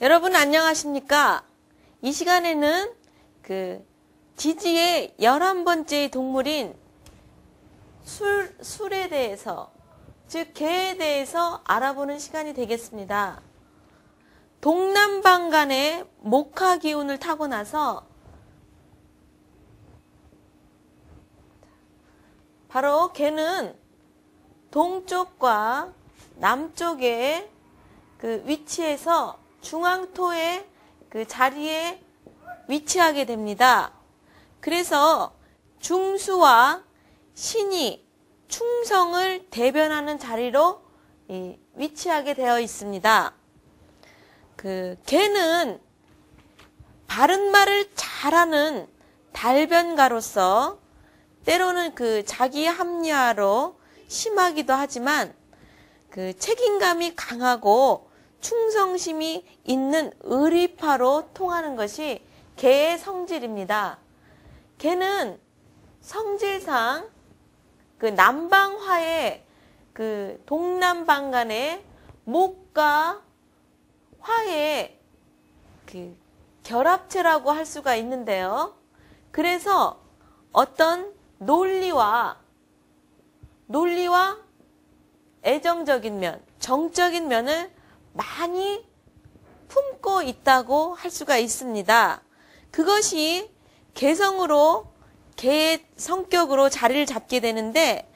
여러분 안녕하십니까? 이 시간에는 그 지지의 11번째 동물인 술, 술에 대해서, 즉 개에 대해서 알아보는 시간이 되겠습니다. 동남방간의 목화 기운을 타고 나서 바로 개는 동쪽과 남쪽의 그 위치에서 중앙토의 그 자리에 위치하게 됩니다. 그래서 중수와 신이 충성을 대변하는 자리로 위치하게 되어 있습니다. 그 개는 바른 말을 잘하는 달변가로서 때로는 그 자기 합리화로 심하기도 하지만 그 책임감이 강하고 충성심이 있는 의리파로 통하는 것이 개의 성질입니다. 개는 성질상 그 남방화의 그 동남방 간의 목과 화의 그 결합체라고 할 수가 있는데요. 그래서 어떤 논리와 논리와 애정적인 면, 정적인 면을 많이 품고 있다고 할 수가 있습니다. 그것이 개성으로 개의 성격으로 자리를 잡게 되는데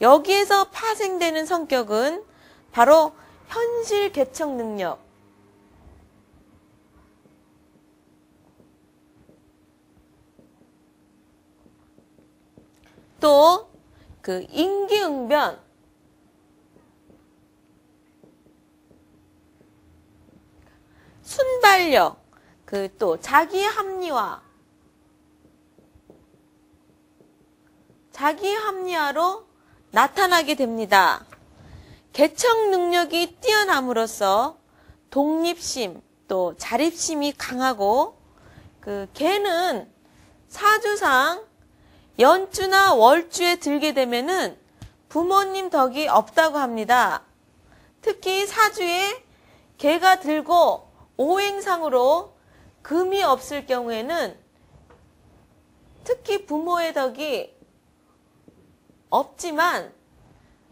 여기에서 파생되는 성격은 바로 현실 개척 능력. 또 그 인기응변 순발력 그 또 자기 합리화 자기 합리화로 나타나게 됩니다. 개척 능력이 뛰어남으로써 독립심 또 자립심이 강하고 그 개는 사주상 연주나 월주에 들게 되면은 부모님 덕이 없다고 합니다. 특히 사주에 개가 들고 오행상으로 금이 없을 경우에는 특히 부모의 덕이 없지만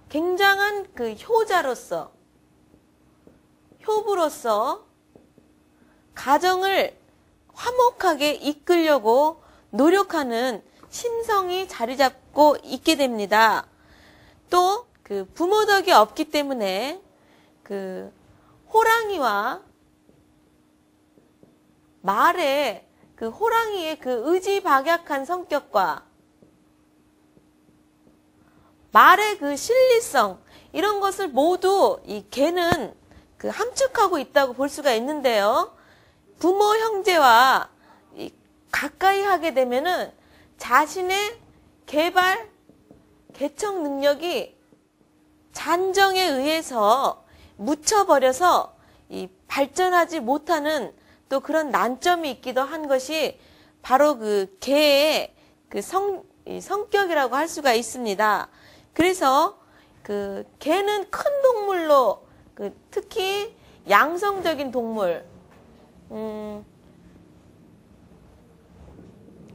굉장한 그 효자로서 효부로서 가정을 화목하게 이끌려고 노력하는 심성이 자리 잡고 있게 됩니다. 또 그 부모 덕이 없기 때문에 그 호랑이와 말의 그 호랑이의 그 의지박약한 성격과 말의 그 실리성 이런 것을 모두 이 개는 그 함축하고 있다고 볼 수가 있는데요. 부모 형제와 가까이 하게 되면은 자신의 개발 개척 능력이 잔정에 의해서 묻혀버려서 이 발전하지 못하는 또 그런 난점이 있기도 한 것이 바로 그 개의 그 성, 성격이라고 할 수가 있습니다. 그래서 그 개는 큰 동물로 그 특히 양성적인 동물, 음,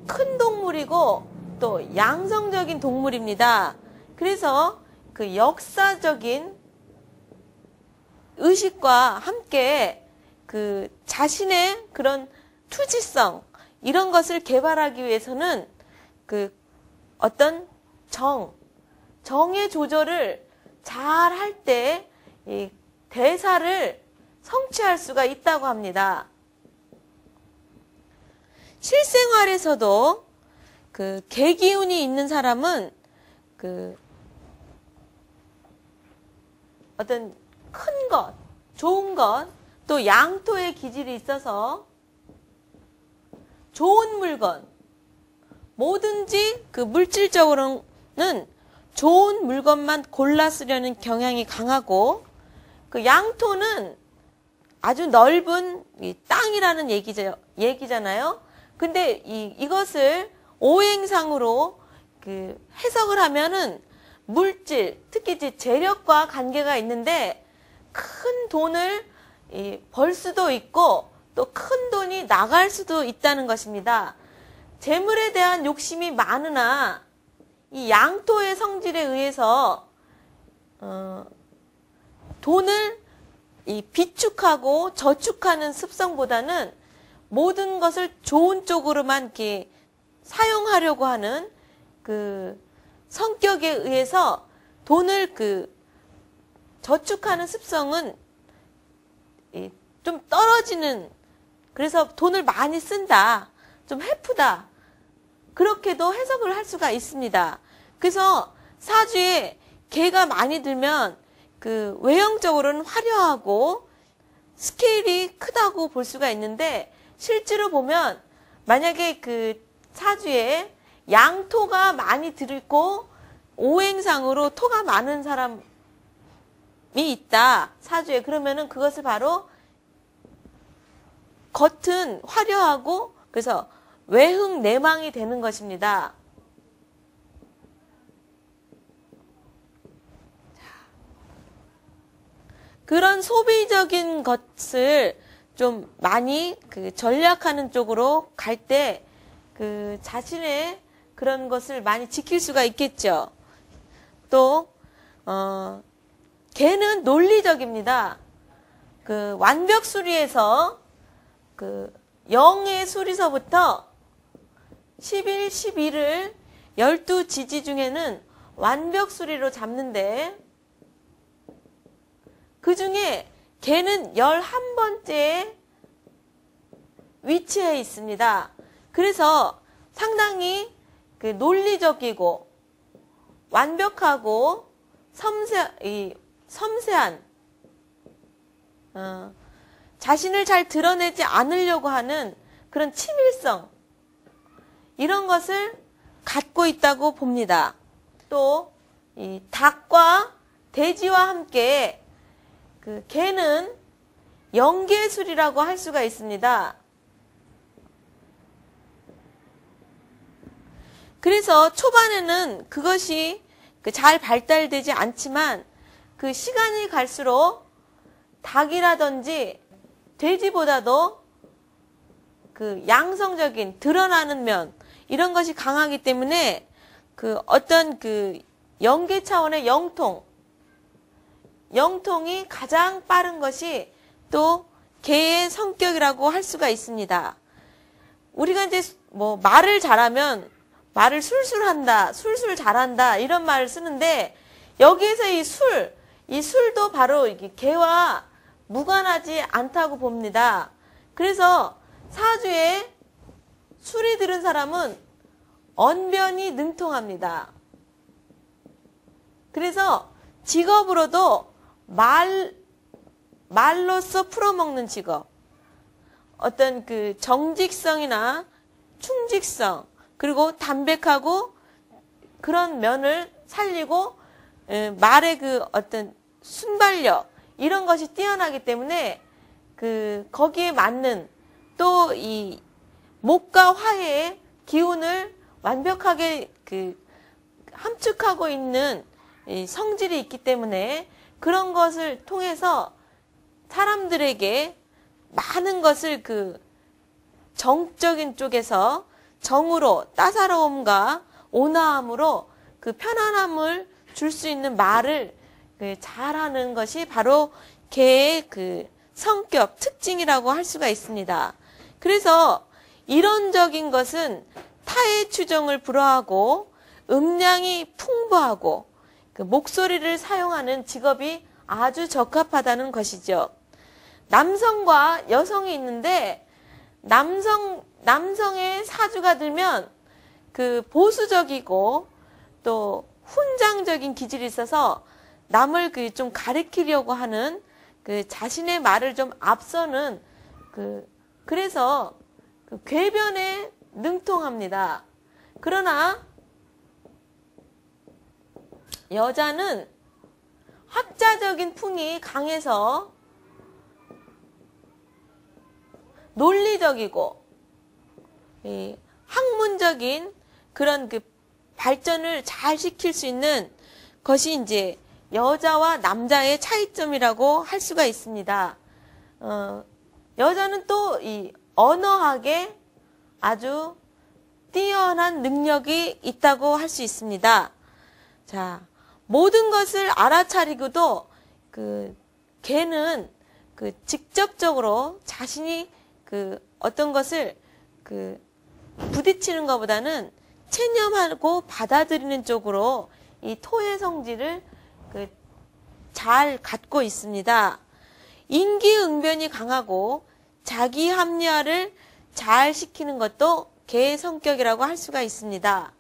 큰 동물이고 또 양성적인 동물입니다. 그래서 그 역사적인 의식과 함께 그 자신의 그런 투지성 이런 것을 개발하기 위해서는 그 어떤 정, 정의 조절을 잘 할 때 이 대사를 성취할 수가 있다고 합니다. 실생활에서도 그 개기운이 있는 사람은 그 어떤 큰 것, 좋은 것, 또 양토의 기질이 있어서 좋은 물건, 뭐든지 그 물질적으로는 좋은 물건만 골라 쓰려는 경향이 강하고 그 양토는 아주 넓은 땅이라는 얘기죠, 얘기잖아요. 근데 이, 이것을 오행상으로 그 해석을 하면은 물질, 특히 이제 재력과 관계가 있는데 큰 돈을 이, 벌 수도 있고 또 큰 돈이 나갈 수도 있다는 것입니다. 재물에 대한 욕심이 많으나 이 양토의 성질에 의해서 어, 돈을 이 비축하고 저축하는 습성보다는 모든 것을 좋은 쪽으로만 이렇게 사용하려고 하는 그 성격에 의해서 돈을 그 저축하는 습성은 좀 떨어지는 그래서 돈을 많이 쓴다. 좀 해프다. 그렇게도 해석을 할 수가 있습니다. 그래서 사주에 개가 많이 들면 그 외형적으로는 화려하고 스케일이 크다고 볼 수가 있는데 실제로 보면 만약에 그 사주에 양토가 많이 들고 오행상으로 토가 많은 사람이 있다. 사주에 그러면은 그것을 바로 겉은 화려하고 그래서 외흥 내망이 되는 것입니다. 그런 소비적인 것을 좀 많이 그 전략하는 쪽으로 갈 때 그 자신의 그런 것을 많이 지킬 수가 있겠죠. 또, 어, 개는 논리적입니다. 그 완벽 수리에서 그 영의 수리서부터 11, 12를 12 지지 중에는 완벽 수리로 잡는데 그 중에 개는 11번째에 위치해 있습니다. 그래서 상당히 그 논리적이고 완벽하고 섬세, 이, 섬세한 어, 자신을 잘 드러내지 않으려고 하는 그런 치밀성 이런 것을 갖고 있다고 봅니다. 또 이 닭과 돼지와 함께 그 개는 영계술이라고 할 수가 있습니다. 그래서 초반에는 그것이 그잘 발달되지 않지만 그 시간이 갈수록 닭이라든지 돼지보다도 그 양성적인 드러나는 면 이런 것이 강하기 때문에 그 어떤 그 영계 차원의 영통 영통이 가장 빠른 것이 또 개의 성격이라고 할 수가 있습니다. 우리가 이제 뭐 말을 잘하면 말을 술술 한다, 술술 잘한다 이런 말을 쓰는데 여기에서 이 술, 이 술도 바로 이게 개와 무관하지 않다고 봅니다. 그래서 사주에 술이 들은 사람은 언변이 능통합니다. 그래서 직업으로도 말, 말로써 풀어먹는 직업. 어떤 그 정직성이나 충직성, 그리고 담백하고 그런 면을 살리고 말의 그 어떤 순발력, 이런 것이 뛰어나기 때문에 그 거기에 맞는 또 이 목과 화의 기운을 완벽하게 그 함축하고 있는 성질이 있기 때문에 그런 것을 통해서 사람들에게 많은 것을 그 정적인 쪽에서 정으로 따사로움과 온화함으로 그 편안함을 줄 수 있는 말을 그 잘하는 것이 바로 개의 그 성격 특징이라고 할 수가 있습니다. 그래서 이론적인 것은 타의 추정을 불허하고 음량이 풍부하고 그 목소리를 사용하는 직업이 아주 적합하다는 것이죠. 남성과 여성이 있는데 남성 남성의 사주가 들면 그 보수적이고 또 훈장적인 기질이 있어서 남을 그 좀 가리키려고 하는 그 자신의 말을 좀 앞서는 그 그래서 그 궤변에 능통합니다. 그러나 여자는 학자적인 풍이 강해서 논리적이고 학문적인 그런 그 발전을 잘 시킬 수 있는 것이 이제 여자와 남자의 차이점이라고 할 수가 있습니다. 어, 여자는 또 이 언어학에 아주 뛰어난 능력이 있다고 할 수 있습니다. 자, 모든 것을 알아차리고도 그 개는 그 직접적으로 자신이 그 어떤 것을 그 부딪히는 것보다는 체념하고 받아들이는 쪽으로 이 토의 성질을 그 잘 갖고 있습니다. 인기응변이 강하고 자기 합리화를 잘 시키는 것도 개의 성격이라고 할 수가 있습니다.